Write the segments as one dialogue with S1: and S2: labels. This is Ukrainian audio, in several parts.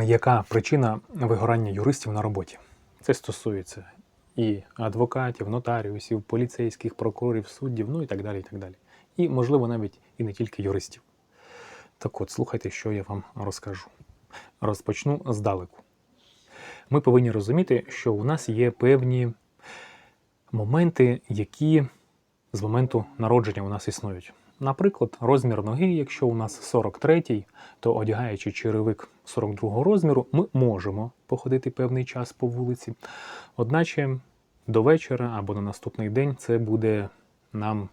S1: яка причина вигорання юристів на роботі. Це стосується і адвокатів, нотаріусів, поліцейських, прокурорів, суддів, ну і так далі. І так далі. І, можливо, навіть і не тільки юристів. Так от, слухайте, що я вам розкажу. Розпочну здалеку. Ми повинні розуміти, що у нас є певні моменти, які з моменту народження у нас існують. Наприклад, розмір ноги, якщо у нас 43-й, то одягаючи черевик 42 розміру, ми можемо походити певний час по вулиці. Одначе до вечора або на наступний день це буде нам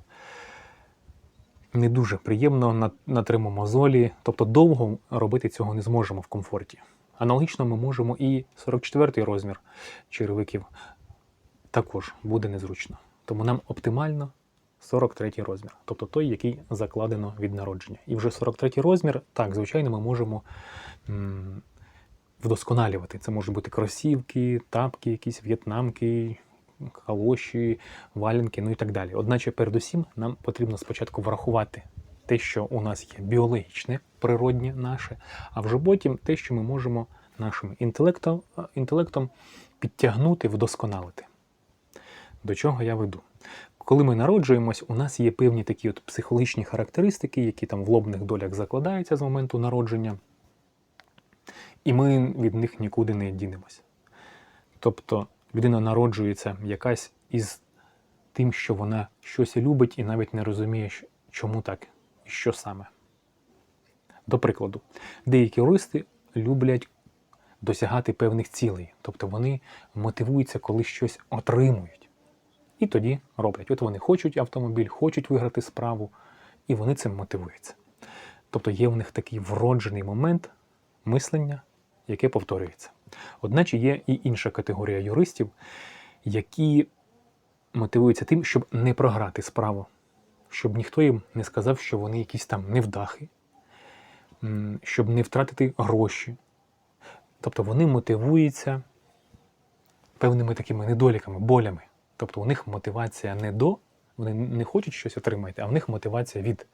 S1: не дуже приємно на, на термомозолі, тобто довго робити цього не зможемо в комфорті. Аналогічно ми можемо і 44 розмір черевиків також буде незручно. Тому нам оптимально 43 розмір, тобто той, який закладено від народження. І вже 43 розмір, так, звичайно, ми можемо м, вдосконалювати. Це можуть бути кросівки, тапки, якісь в'єтнамки, калоші, валянки, ну і так далі. Одначе, передусім, нам потрібно спочатку врахувати те, що у нас є біологічне, природнє наше, а вже потім те, що ми можемо нашим інтелектом, інтелектом підтягнути, вдосконалити. До чого я веду? Коли ми народжуємось, у нас є певні такі от психологічні характеристики, які там в лобних долях закладаються з моменту народження, і ми від них нікуди не дінемось. Тобто людина народжується якась із тим, що вона щось любить і навіть не розуміє, чому так і що саме. До прикладу, деякі юристи люблять досягати певних цілей, тобто вони мотивуються, коли щось отримують. І тоді роблять. От вони хочуть автомобіль, хочуть виграти справу, і вони цим мотивуються. Тобто є в них такий вроджений момент мислення, яке повторюється. Одначе є і інша категорія юристів, які мотивуються тим, щоб не програти справу, щоб ніхто їм не сказав, що вони якісь там невдахи, щоб не втратити гроші. Тобто вони мотивуються певними такими недоліками, болями. Тобто у них мотивація не до, вони не хочуть щось отримати, а в них мотивація від.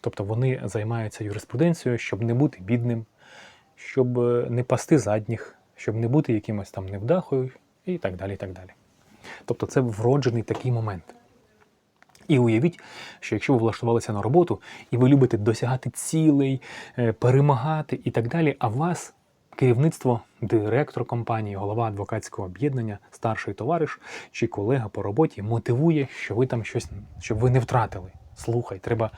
S1: Тобто вони займаються юриспруденцією, щоб не бути бідним, щоб е, не пасти задніх, щоб не бути якимось там невдахою і так далі. і так далі. Тобто це вроджений такий момент. І уявіть, що якщо ви влаштувалися на роботу і ви любите досягати цілей, е, перемагати і так далі, а вас керівництво, директор компанії, голова адвокатського об'єднання, старший товариш чи колега по роботі мотивує, що ви там щось, щоб ви не втратили. Слухай, треба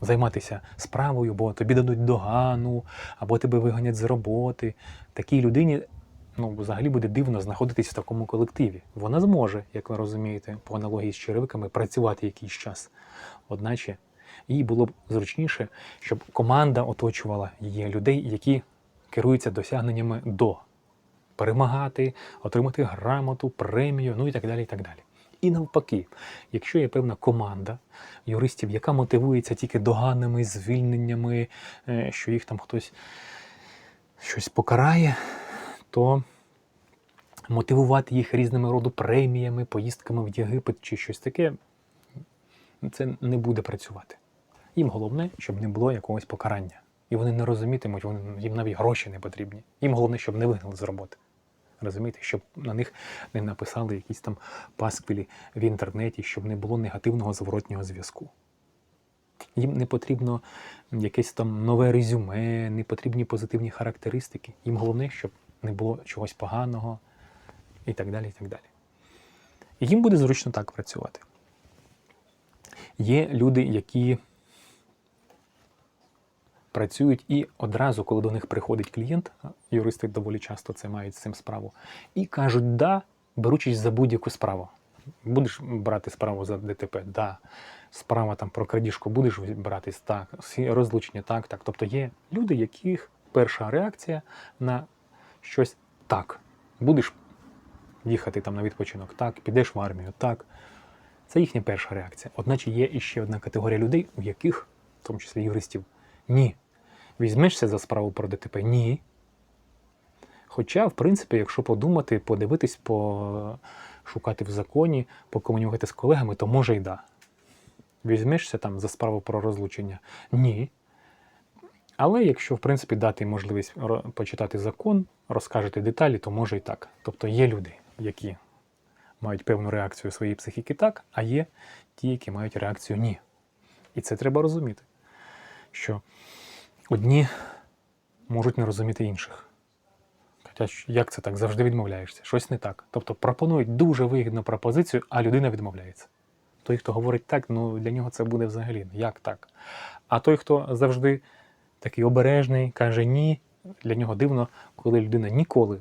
S1: займатися справою, бо тобі дадуть догану, або тебе виганять з роботи. Такій людині ну, взагалі буде дивно знаходитись в такому колективі. Вона зможе, як ви розумієте, по аналогії з черевиками, працювати якийсь час. Одначе їй було б зручніше, щоб команда оточувала її людей, які керуються досягненнями до перемагати, отримати грамоту, премію, ну і так далі. І так далі. І навпаки, якщо є певна команда юристів, яка мотивується тільки доганами, звільненнями, е, що їх там хтось щось покарає, то мотивувати їх різними роду преміями, поїздками в Єгипет чи щось таке, це не буде працювати. Їм головне, щоб не було якогось покарання. І вони не розумітимуть, вони, їм навіть гроші не потрібні. Їм головне, щоб не вигнали з роботи. Розумієте, щоб на них не написали якісь там пасквілі в інтернеті, щоб не було негативного зворотнього зв'язку. Їм не потрібно якесь там нове резюме, не потрібні позитивні характеристики. Їм головне, щоб не було чогось поганого і так далі. І так далі. І їм буде зручно так працювати. Є люди, які працюють і одразу, коли до них приходить клієнт, юристи доволі часто це мають з цим справу, і кажуть да, беручись за будь-яку справу. Будеш брати справу за ДТП? Да. Справа там про крадіжку будеш братись? Так. Розлучення, так, так. Тобто є люди, яких перша реакція на щось так. Будеш їхати там на відпочинок, так, підеш в армію, так. Це їхня перша реакція. Одначе є іще одна категорія людей, у яких, в тому числі юристів, ні. Візьмешся за справу про ДТП? Ні. Хоча, в принципі, якщо подумати, подивитись, пошукати в законі, покомунікувати з колегами, то може й да. Візьмешся там за справу про розлучення? Ні. Але якщо, в принципі, дати можливість почитати закон, розкажете деталі, то може і так. Тобто є люди, які мають певну реакцію своєї психіки так, а є ті, які мають реакцію ні. І це треба розуміти, що одні можуть не розуміти інших. Хоча як це так? Завжди відмовляєшся. Щось не так. Тобто пропонують дуже вигідну пропозицію, а людина відмовляється. Той, хто говорить так, ну для нього це буде взагалі. Як так? А той, хто завжди такий обережний, каже ні, для нього дивно, коли людина ніколи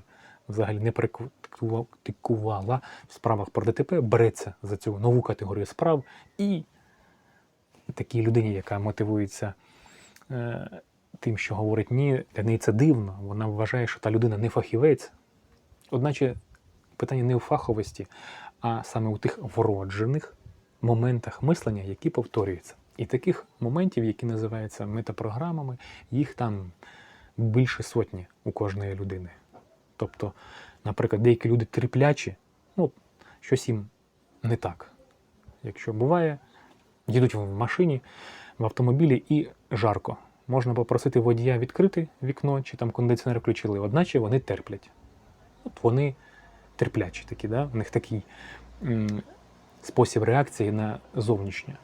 S1: взагалі не практикувала в справах про ДТП, береться за цю нову категорію справ і такій людині, яка мотивується е, тим, що говорить ні, для неї це дивно. Вона вважає, що та людина не фахівець. Одначе питання не у фаховості, а саме у тих вроджених моментах мислення, які повторюються. І таких моментів, які називаються метапрограмами, їх там більше сотні у кожної людини. Тобто, наприклад, деякі люди терплячі, ну, щось їм не так. Якщо буває, їдуть в машині, в автомобілі і жарко. Можна попросити водія відкрити вікно чи там кондиціонер включили, одначе вони терплять. От вони терплячі такі, да? у них такий м, спосіб реакції на зовнішнє.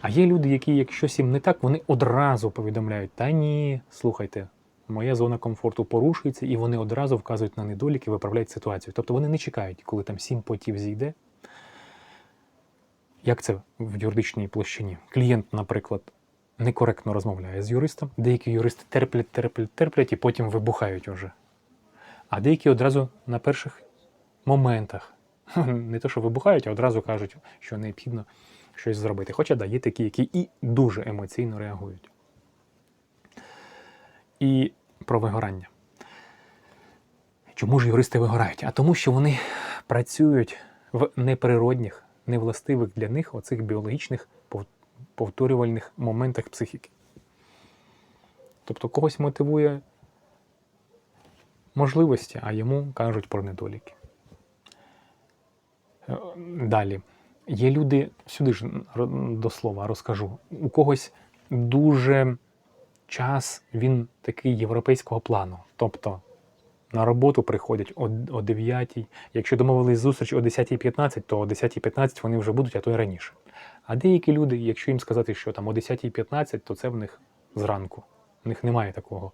S1: А є люди, які, як щось їм не так, вони одразу повідомляють: та ні, слухайте, моя зона комфорту порушується, і вони одразу вказують на недоліки, виправляють ситуацію. Тобто вони не чекають, коли там сім потів зійде. Як це в юридичній площині? Клієнт, наприклад, некоректно розмовляє з юристом. Деякі юристи терплять, терплять, терплять і потім вибухають уже. А деякі одразу на перших моментах не то, що вибухають, а одразу кажуть, що необхідно щось зробити. Хоча да, є такі, які і дуже емоційно реагують. І про вигорання. Чому ж юристи вигорають? А тому, що вони працюють в неприродних, невластивих для них оцих біологічних повторювальних моментах психіки. Тобто когось мотивує можливості, а йому кажуть про недоліки. Е, Далі. Є люди, сюди ж до слова розкажу, у когось дуже час він такий європейського плану. Тобто на роботу приходять о, о 9, якщо домовились зустріч о 10.15, то о 10.15 вони вже будуть, а то й раніше. А деякі люди, якщо їм сказати, що там о 10.15, то це в них зранку. У них немає такого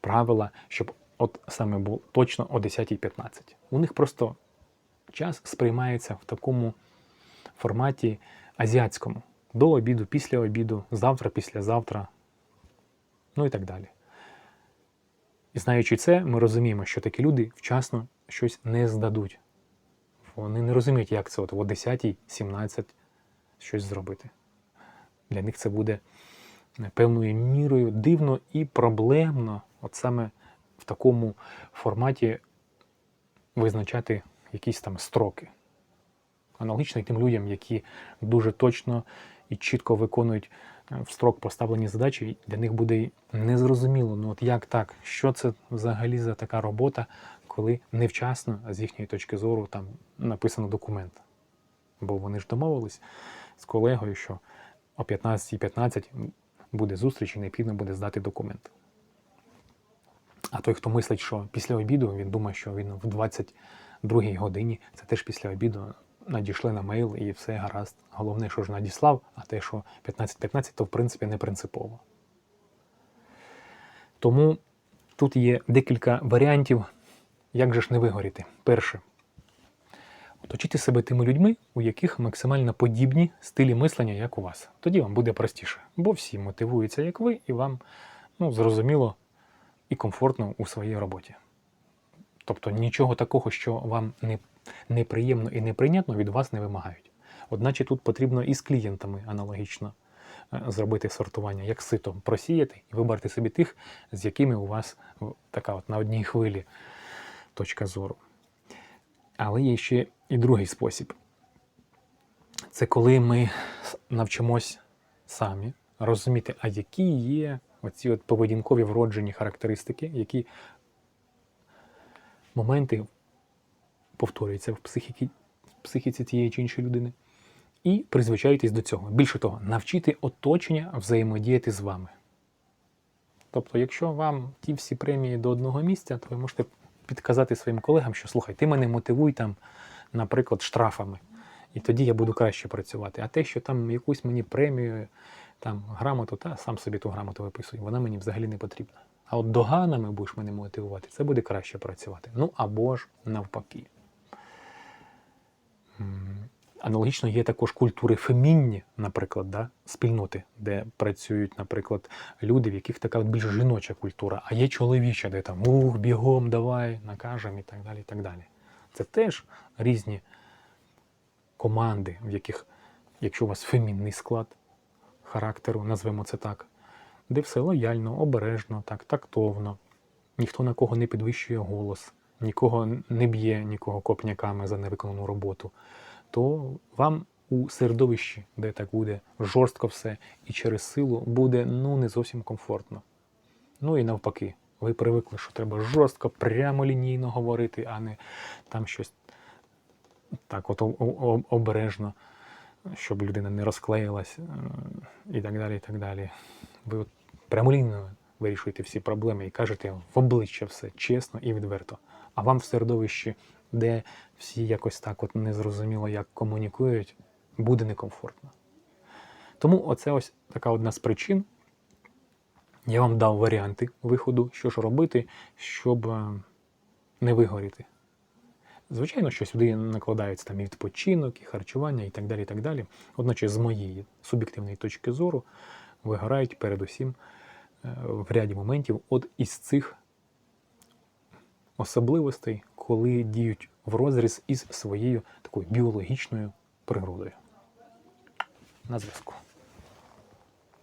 S1: правила, щоб от саме було точно о 10.15. У них просто час сприймається в такому форматі азіатському. До обіду, після обіду, завтра, післязавтра, ну і так далі. І знаючи це, ми розуміємо, що такі люди вчасно щось не здадуть. Вони не розуміють, як це от о 10, 17 щось зробити. Для них це буде е, певною мірою дивно і проблемно, от саме в такому форматі визначати якісь там строки. Аналогічно тим людям, які дуже точно і чітко виконують в строк поставлені задачі, для них буде незрозуміло, ну от як так, що це взагалі за така робота, коли невчасно, з їхньої точки зору, там написано документ. Бо вони ж домовились з колегою, що о 15.15 буде зустріч і необхідно буде здати документ. А той, хто мислить, що після обіду, він думає, що він в 22 годині, це теж після обіду, надійшли на мейл і все гаразд. Головне, що ж надіслав, а те, що 15-15, то в принципі не принципово. Тому тут є декілька варіантів, як же ж не вигоріти. Перше, оточити себе тими людьми, у яких максимально подібні стилі мислення, як у вас. Тоді вам буде простіше, бо всі мотивуються, як ви, і вам ну, зрозуміло і комфортно у своїй роботі. Тобто нічого такого, що вам не, неприємно і неприйнятно, від вас не вимагають. Одначе тут потрібно і з клієнтами аналогічно е, зробити сортування, як сито просіяти і вибрати собі тих, з якими у вас така от на одній хвилі точка зору. Але є ще і другий спосіб. Це коли ми навчимось самі розуміти, а які є оці от поведінкові вроджені характеристики, які моменти повторюються в психіці, психіці тієї чи іншої людини, і призвичаєтесь до цього. Більше того, навчити оточення взаємодіяти з вами. Тобто, якщо вам ті всі премії до одного місця, то ви можете підказати своїм колегам, що слухай, ти мене мотивуй там, наприклад, штрафами. І тоді я буду краще працювати. А те, що там якусь мені премію, там грамоту, та сам собі ту грамоту виписуй, вона мені взагалі не потрібна. А от доганами будеш мене мотивувати, це буде краще працювати. Ну або ж навпаки. Аналогічно є також культури фемінні, наприклад, да, спільноти, де працюють, наприклад, люди, в яких така більш жіноча культура, а є чоловіча, де там ух, бігом, давай, накажемо і так далі. і так далі. Це теж різні команди, в яких, якщо у вас фемінний склад характеру, назвемо це так, де все лояльно, обережно, так, тактовно, ніхто на кого не підвищує голос, нікого не б'є, нікого копняками за невиконану роботу, то вам у середовищі, де так буде жорстко все і через силу, буде ну не зовсім комфортно. Ну і навпаки, ви привикли, що треба жорстко, прямолінійно говорити, а не там щось так от обережно, щоб людина не розклеїлась і так далі. і так далі. Ви от прямолінійно вирішуєте всі проблеми і кажете в обличчя все чесно і відверто. А вам в середовищі, де всі якось так от незрозуміло як комунікують, буде некомфортно. Тому оце ось така одна з причин. Я вам дав варіанти виходу, що ж робити, щоб е, не вигоріти. Звичайно, що сюди накладається там і відпочинок, і харчування, і так далі. і так далі. Одночас, з моєї суб'єктивної точки зору, вигорають передусім в ряді моментів от із цих особливостей, коли діють в розріз із своєю такою біологічною природою. На зв'язку.